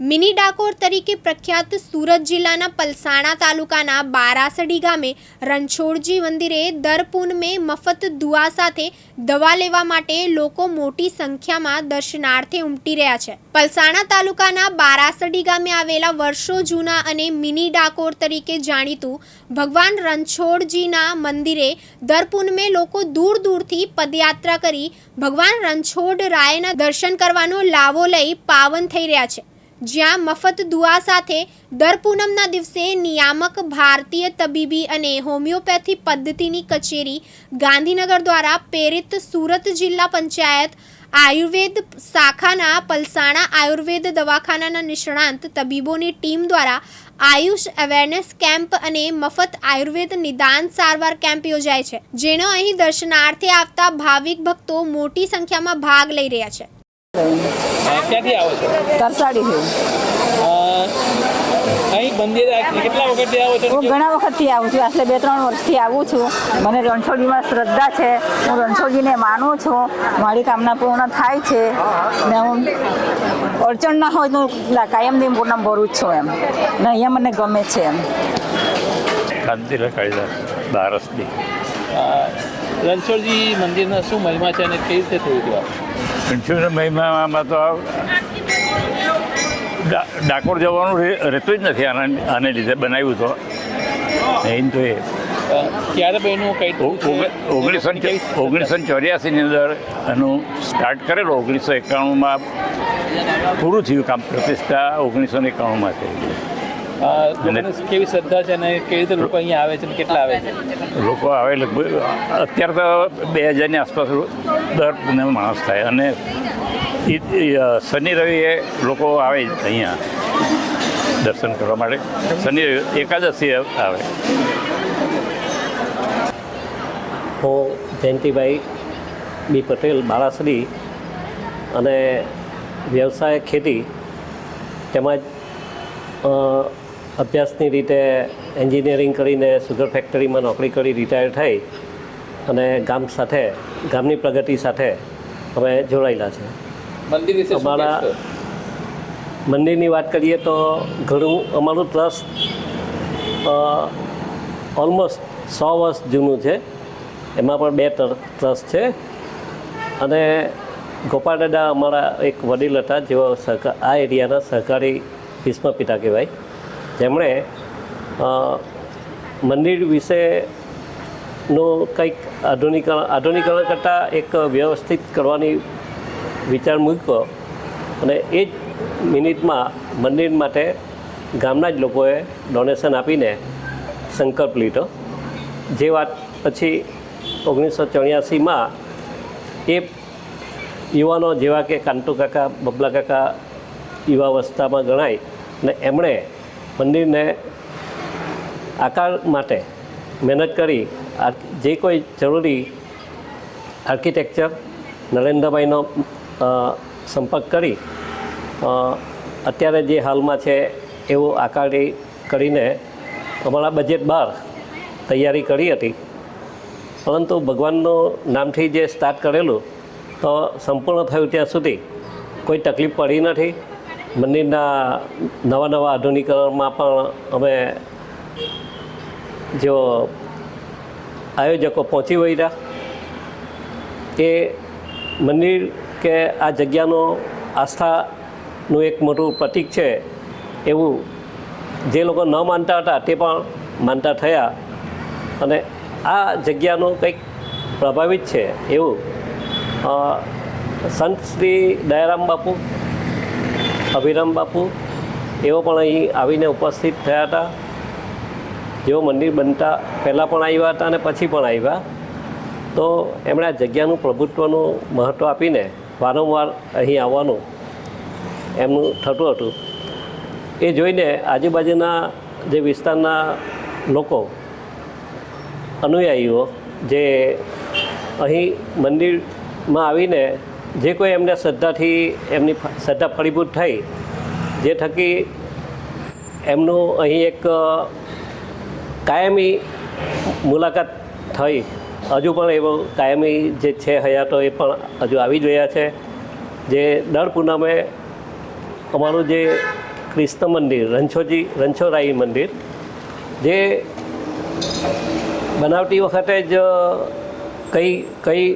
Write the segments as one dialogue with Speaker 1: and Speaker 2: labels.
Speaker 1: Mini Dakor તરીકે પ્રખ્યાત સુરત જિલ્લાના પલસાણા તાલુકાના બારાસડી ગામે રણછોડજી મંદિરે દર પૂનમે મફત દુઆ સાથે દવા લેવા માટે લોકો મોટી સંખ્યામાં દર્શનાર્થે ઉમટી રહ્યા છે. પલસાણા તાલુકાના બારાસડી ગામે આવેલા વર્ષો જૂના અને મિની ડાકોર તરીકે જાણીતું ભગવાન રણછોડજીના મંદિરે દર પૂનમે લોકો દૂર દૂરથી પદયાત્રા કરી ભગવાન રણછોડ રાયના દર્શન કરવાનો લાવો લઈ પાવન થઈ રહ્યા છે. જ્યાં મફત દુઆ સાથે દર પૂનમના દિવસે નિયામક, ભારતીય તબીબી અને હોમિયોપેથી પદ્ધતિની કચેરી ગાંધીનગર દ્વારા પ્રેરિત સુરત જિલ્લા પંચાયત આયુર્વેદ શાખાના પલસાણા આયુર્વેદ દવાખાનાના નિષ્ણાંત તબીબોની ટીમ દ્વારા આયુષ અવેરનેસ કેમ્પ અને મફત આયુર્વેદ નિદાન સારવાર કેમ્પ યોજાય છે, જેનો અહીં દર્શનાર્થે આવતા ભાવિક ભક્તો મોટી સંખ્યામાં ભાગ લઈ રહ્યા છે.
Speaker 2: ક્યાંથી આવો છો?
Speaker 3: તરસાડી
Speaker 2: અહીં મંદિર કેટલા વખતથી આવો છો?
Speaker 3: હું ઘણા વખતથી આવું છું. આટલે બે ત્રણ વર્ષથી આવું છું. મને રણછોડીમાં શ્રદ્ધા છે. હું રણછોડીને માનું છું. મારી કામના પૂર્ણ થાય છે. ને હું અડચણ ના હોય તો કાયમની પૂર્ણ ભરું જ છું એમ. ને અહીંયા મને ગમે છે એમ.
Speaker 4: બારસની
Speaker 2: રણછોડજી મંદિરના શું મહિમા છે અને કેવી રીતે થયું હતું
Speaker 4: પંચોતેર મહિનામાં તો ડાકોર જવાનું રહેતું જ નથી આના આને લીધે બનાવ્યું તો. નહીં તો એ.
Speaker 2: ત્યારે ક્યારે કંઈ
Speaker 4: ઓગણીસો ઓગણીસો ચોર્યાસીની અંદર એનું સ્ટાર્ટ કરેલું ઓગણીસો એકાણુંમાં પૂરું થયું કામ. પ્રતિષ્ઠા ઓગણીસો એકાણુંમાં થઈ
Speaker 2: કેવી શ્રદ્ધા છે અને કેવી રીતે લોકો અહીંયા આવે છે અને કેટલા આવે છે?
Speaker 4: લોકો આવે લગભગ અત્યારે તો બે હજારની આસપાસ દર પુણે માણસ થાય અને શનિ રવિએ લોકો આવે અહીંયા દર્શન કરવા માટે. શનિ રવિ એકાદશી આવે.
Speaker 5: હું જયંતિભાઈ બી પટેલ બાળાશ્રી અને વ્યવસાય ખેતી તેમજ અભ્યાસની રીતે એન્જિનિયરિંગ કરીને સુગર ફેક્ટરીમાં નોકરી કરી રિટાયર થઈ અને ગામ સાથે ગામની પ્રગતિ સાથે અમે જોડાયેલા છે. અમારા- મંદિરની વાત કરીએ તો ઘણું અમારું ટ્રસ્ટ ઓલમોસ્ટ સો વર્ષ જૂનું છે. એમાં પણ બે ટ્રસ્ટ છે. અને ગોપાલ દાદા અમારા એક વડીલ હતા જેઓ સહકાર આ એરિયાના સહકારી ભીષ્મ પિતા કહેવાય. જેમણે મંદિર મંદિર વિશેનું કંઈક આધુનિકરણ આધુનિકરણ કરતાં એક વ્યવસ્થિત કરવાની વિચાર મૂક્યો અને એ જ મિનિટમાં મંદિર માટે ગામના જ લોકોએ ડોનેશન આપીને સંકલ્પ લીધો. જે વાત પછી ઓગણીસો ચોર્યાસીમાં એ યુવાનો જેવા કે કાંતુ કાકા, બબલા કાકા યુવાવસ્થામાં ગણાય ને એમણે મંદિરને આકાર માટે મહેનત કરી જે કોઈ જરૂરી આર્કિટેક્ચર નરેન્દ્રભાઈનો સંપર્ક કરી અત્યારે જે હાલમાં છે એવો આકારી કરીને અમારા બજેટ બહાર તૈયારી કરી હતી. પરંતુ ભગવાનનું નામથી જે સ્ટાર્ટ કરેલું, તો સંપૂર્ણ થયું ત્યાં સુધી કોઈ તકલીફ પડી નથી. મંદિરના નવા નવા આધુનિકરણમાં પણ અમે જો આયોજકો પહોંચી વળ્યા. એ મંદિર કે આ જગ્યાનો આસ્થાનું એક મોટું પ્રતીક છે એવું જે લોકો ન માનતા હતા તે પણ માનતા થયા. અને આ જગ્યાનું કંઈક પ્રભાવિત છે એવું. સંત શ્રી દયારામ બાપુ અભિરામ બાપુ, એઓ પણ અહીં આવીને ઉપસ્થિત થયા હતા. જેઓ મંદિર બનતા પહેલાં પણ આવ્યા હતા અને પછી પણ આવ્યા. તો એમણે આ જગ્યાનું પ્રભુત્વનું મહત્ત્વ આપીને વારંવાર અહીં આવવાનું એમનું થતું હતું. એ જોઈને આજુબાજુના જે વિસ્તારના લોકો, અનુયાયીઓ, જે અહીં મંદિરમાં આવીને જે કોઈ એમને શ્રદ્ધાથી એમની શ્રદ્ધા ફળીભૂત થઈ, જે થકી એમનું અહીં એક કાયમી મુલાકાત થઈ. હજુ પણ એવો કાયમી જે છે હયાતો એ પણ હજુ આવી જ છે. જે દર પૂનમે અમારું જે કૃષ્ણ મંદિર, રણછોજી, રણછોરાઈ મંદિર, જે બનાવતી વખતે જ કઈ કઈ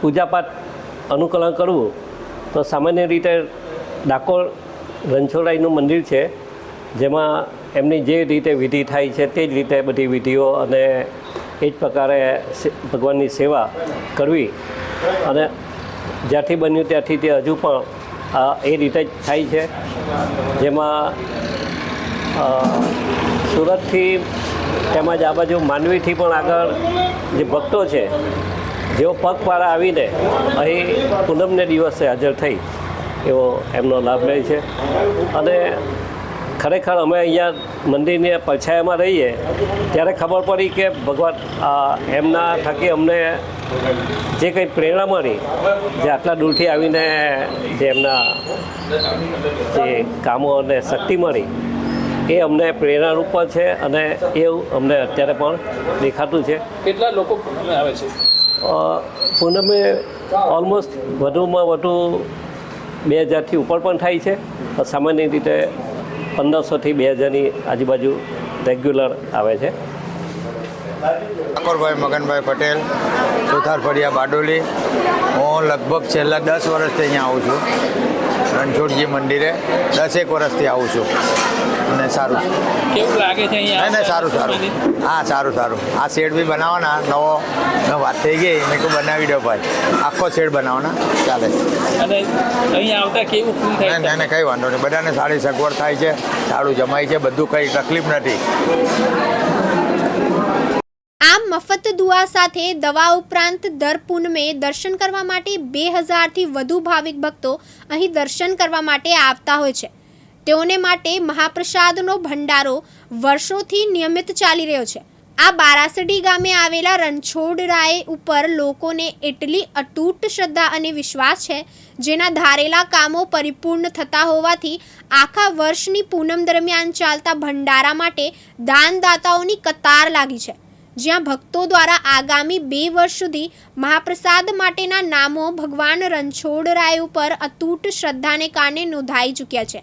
Speaker 5: પૂજાપાઠ અનુકરણ કરવું, તો સામાન્ય રીતે ડાકોર રણછોડાઈનું મંદિર છે, જેમાં એમની જે રીતે વિધિ થાય છે તે જ રીતે બધી વિધિઓ અને એ જ પ્રકારે ભગવાનની સેવા કરવી. અને જ્યાંથી બન્યું ત્યાંથી તે હજુ પણ એ રીતે જ થાય છે. જેમાં સુરતથી તેમજ આ બાજુ માંડવીથી પણ આગળ જે ભક્તો છે, જેઓ પગપાળા આવીને અહીં પૂનમને દિવસે હાજર થઈ. એવો એમનો લાભ લે છે. અને ખરેખર અમે અહીંયા મંદિરની પડછાયામાં રહીએ ત્યારે ખબર પડી કે ભગવાન એમના થકી અમને જે કંઈ પ્રેરણા મળી જે આટલા દૂરથી આવીને જે એમના જે કામો અને શક્તિ મળી એ અમને પ્રેરણારૂપ પણ છે અને એવું અમને અત્યારે પણ દેખાતું છે.
Speaker 2: કેટલા લોકો આવે છે?
Speaker 5: પૂનમે ઓલમોસ્ટ વધુમાં વધુ બે હજારથી ઉપર પણ થાય છે. સામાન્ય રીતે પંદરસોથી બે હજારની આજુબાજુ રેગ્યુલર આવે છે.
Speaker 6: ઠાકોરભાઈ, મગનભાઈ પટેલ, સુથાર ફળિયા બારડોલી. હું લગભગ છેલ્લા દસ વર્ષથી અહીંયા આવું છું. રણછોડજી મંદિરે દસેક વર્ષથી આવું છું. અને સારું છે.
Speaker 2: કેવું લાગે છે અહીંયા?
Speaker 6: નહીં સારું સારું. હા સારું સારું. આ શેડ બી બનાવવાના નવો નવો વાત થઈ ગઈ મેં કહું બનાવી દો ભાઈ. આખો શેડ બનાવવાના ચાલે.
Speaker 2: અને અહીંયા આવતા કેવું ફીલ થાય
Speaker 6: નહીં નહીં કંઈ વાંધો નહીં. બધાને સારી સગવડ થાય છે સારું જમાય છે બધું કંઈ તકલીફ નથી.
Speaker 1: આમ મફત દુઆ સાથે દવા ઉપરાંત દર પૂનમે દર્શન કરવા માટે બે હજારથી વધુ ભાવિક ભક્તો અહીં દર્શન કરવા માટે આવતા હોય છે. તેઓને માટે મહાપ્રસાદનો ભંડારો વર્ષોથી નિયમિત ચાલી રહ્યો છે. આ બારાસડી ગામે આવેલા રણછોડરાય ઉપર લોકોને એટલી અતૂટ શ્રદ્ધા અને વિશ્વાસ છે, જેના ધારેલા કામો પરિપૂર્ણ થતા હોવાથી આખા વર્ષની પૂનમ દરમિયાન ચાલતા ભંડારા માટે દાનદાતાઓની કતાર લાગી છે. જ્યાં ભક્તો દ્વારા આગામી બે વર્ષ સુધી મહાપ્રસાદ માટેના નામો ભગવાન રણછોડરાય ઉપર અતૂટ શ્રદ્ધાને કારણે નોંધાઈ ચૂક્યા છે.